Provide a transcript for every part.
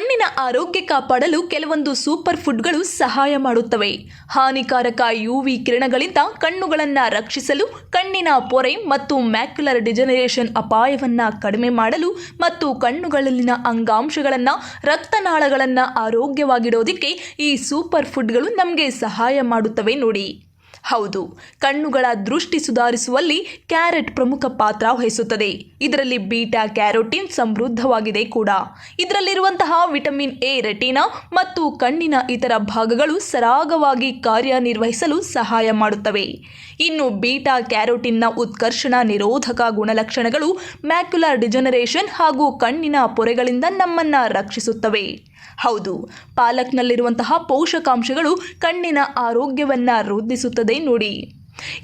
ಕಣ್ಣಿನ ಆರೋಗ್ಯ ಕಾಪಾಡಲು ಕೆಲವೊಂದು ಸೂಪರ್ ಫುಡ್ಗಳು ಸಹಾಯ ಮಾಡುತ್ತವೆ. ಹಾನಿಕಾರಕ ಯುವಿ ಕಿರಣಗಳಿಂದ ಕಣ್ಣುಗಳನ್ನು ರಕ್ಷಿಸಲು ಕಣ್ಣಿನ ಪೊರೆ ಮತ್ತು ಮ್ಯಾಕ್ಯುಲರ್ ಡಿಜನರೇಷನ್ ಅಪಾಯವನ್ನು ಕಡಿಮೆ ಮಾಡಲು ಮತ್ತು ಕಣ್ಣುಗಳಲ್ಲಿನ ಅಂಗಾಂಶಗಳನ್ನು, ರಕ್ತನಾಳಗಳನ್ನು ಆರೋಗ್ಯವಾಗಿಡೋದಕ್ಕೆ ಈ ಸೂಪರ್ ಫುಡ್ಗಳು ನಮಗೆ ಸಹಾಯ ಮಾಡುತ್ತವೆ ನೋಡಿ. ಹೌದು, ಕಣ್ಣುಗಳ ದೃಷ್ಟಿ ಸುಧಾರಿಸುವಲ್ಲಿ ಕ್ಯಾರೆಟ್ ಪ್ರಮುಖ ಪಾತ್ರ ವಹಿಸುತ್ತದೆ. ಇದರಲ್ಲಿ ಬೀಟಾ ಕ್ಯಾರೋಟಿನ್ ಸಮೃದ್ಧವಾಗಿದೆ ಕೂಡ. ಇದರಲ್ಲಿರುವಂತಹ ವಿಟಮಿನ್ ಎ ರೆಟಿನಾ ಮತ್ತು ಕಣ್ಣಿನ ಇತರ ಭಾಗಗಳು ಸರಾಗವಾಗಿ ಕಾರ್ಯನಿರ್ವಹಿಸಲು ಸಹಾಯ ಮಾಡುತ್ತವೆ. ಇನ್ನು ಬೀಟಾ ಕ್ಯಾರೋಟಿನ್ನ ಉತ್ಕರ್ಷಣ ನಿರೋಧಕ ಗುಣಲಕ್ಷಣಗಳು ಮ್ಯಾಕ್ಯುಲರ್ ಡಿಜನರೇಷನ್ ಹಾಗೂ ಕಣ್ಣಿನ ಪೊರೆಗಳಿಂದ ನಮ್ಮನ್ನ ರಕ್ಷಿಸುತ್ತವೆ. ಹೌದು, ಪಾಲಕ್ನಲ್ಲಿರುವಂತಹ ಪೋಷಕಾಂಶಗಳು ಕಣ್ಣಿನ ಆರೋಗ್ಯವನ್ನ ವೃದ್ಧಿಸುತ್ತದೆ ನೋಡಿ.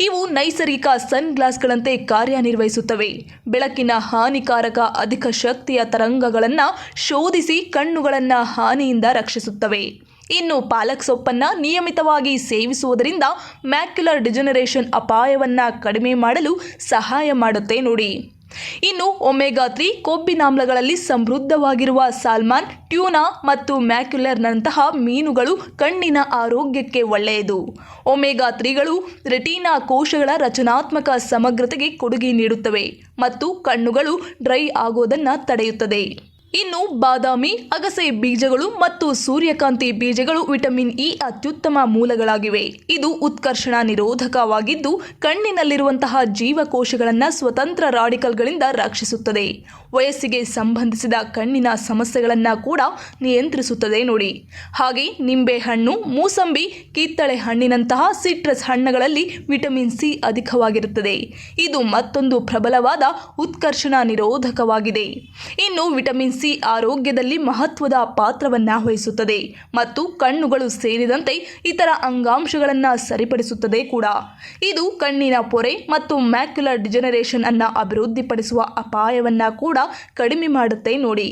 ಇವು ನೈಸರ್ಗಿಕ ಸನ್ ಗ್ಲಾಸ್ಗಳಂತೆ ಕಾರ್ಯನಿರ್ವಹಿಸುತ್ತವೆ. ಬೆಳಕಿನ ಹಾನಿಕಾರಕ ಅಧಿಕ ಶಕ್ತಿಯ ತರಂಗಗಳನ್ನು ಶೋಧಿಸಿ ಕಣ್ಣುಗಳನ್ನು ಹಾನಿಯಿಂದ ರಕ್ಷಿಸುತ್ತವೆ. ಇನ್ನು ಪಾಲಕ್ ಸೊಪ್ಪನ್ನು ನಿಯಮಿತವಾಗಿ ಸೇವಿಸುವುದರಿಂದ ಮ್ಯಾಕ್ಯುಲರ್ ಡಿಜನರೇಷನ್ ಅಪಾಯವನ್ನು ಕಡಿಮೆ ಮಾಡಲು ಸಹಾಯ ಮಾಡುತ್ತೆ ನೋಡಿ. ಇನ್ನು ಒಮೆಗಾ ತ್ರೀ ಕೊಬ್ಬಿನಾಮ್ಲಗಳಲ್ಲಿ ಸಮೃದ್ಧವಾಗಿರುವ ಸಾಲ್ಮಾನ್, ಟ್ಯೂನಾ ಮತ್ತು ಮ್ಯಾಕ್ಯುಲರ್ನಂತಹ ಮೀನುಗಳು ಕಣ್ಣಿನ ಆರೋಗ್ಯಕ್ಕೆ ಒಳ್ಳೆಯದು. ಒಮೆಗಾ ತ್ರೀಗಳು ರೆಟಿನಾ ಕೋಶಗಳ ರಚನಾತ್ಮಕ ಸಮಗ್ರತೆಗೆ ಕೊಡುಗೆ ನೀಡುತ್ತವೆ ಮತ್ತು ಕಣ್ಣುಗಳು ಡ್ರೈ ಆಗೋದನ್ನು ತಡೆಯುತ್ತದೆ. ಇನ್ನು ಬಾದಾಮಿ, ಅಗಸೆ ಬೀಜಗಳು ಮತ್ತು ಸೂರ್ಯಕಾಂತಿ ಬೀಜಗಳು ವಿಟಮಿನ್ ಇ ಅತ್ಯುತ್ತಮ ಮೂಲಗಳಾಗಿವೆ. ಇದು ಉತ್ಕರ್ಷಣ ನಿರೋಧಕವಾಗಿದ್ದು, ಕಣ್ಣಿನಲ್ಲಿರುವಂತಹ ಜೀವಕೋಶಗಳನ್ನು ಸ್ವತಂತ್ರ ರಾಡಿಕಲ್ಗಳಿಂದ ರಕ್ಷಿಸುತ್ತದೆ. ವಯಸ್ಸಿಗೆ ಸಂಬಂಧಿಸಿದ ಕಣ್ಣಿನ ಸಮಸ್ಯೆಗಳನ್ನು ಕೂಡ ನಿಯಂತ್ರಿಸುತ್ತದೆ ನೋಡಿ. ಹಾಗೆ ನಿಂಬೆಹಣ್ಣು, ಮೂಸಂಬಿ, ಕಿತ್ತಳೆ ಹಣ್ಣಿನಂತಹ ಸಿಟ್ರಸ್ ಹಣ್ಣುಗಳಲ್ಲಿ ವಿಟಮಿನ್ ಸಿ ಅಧಿಕವಾಗಿರುತ್ತದೆ. ಇದು ಮತ್ತೊಂದು ಪ್ರಬಲವಾದ ಉತ್ಕರ್ಷಣ ನಿರೋಧಕವಾಗಿದೆ. ಇನ್ನು ವಿಟಮಿನ್ ಸಿ ಆರೋಗ್ಯದಲ್ಲಿ ಮಹತ್ವದ ಪಾತ್ರವನ್ನು ವಹಿಸುತ್ತದೆ ಮತ್ತು ಕಣ್ಣುಗಳು ಸೇರಿದಂತೆ ಇತರ ಅಂಗಾಂಶಗಳನ್ನು ಸರಿಪಡಿಸುತ್ತದೆ ಕೂಡ. ಇದು ಕಣ್ಣಿನ ಪೊರೆ ಮತ್ತು ಮ್ಯಾಕ್ಯುಲರ್ ಡಿಜನರೇಷನ್ ಅನ್ನು ಅಭಿವೃದ್ಧಿಪಡಿಸುವ ಅಪಾಯವನ್ನು ಕೂಡ ಕಡಿಮೆ ಮಾಡುತ್ತೆ ನೋಡಿ.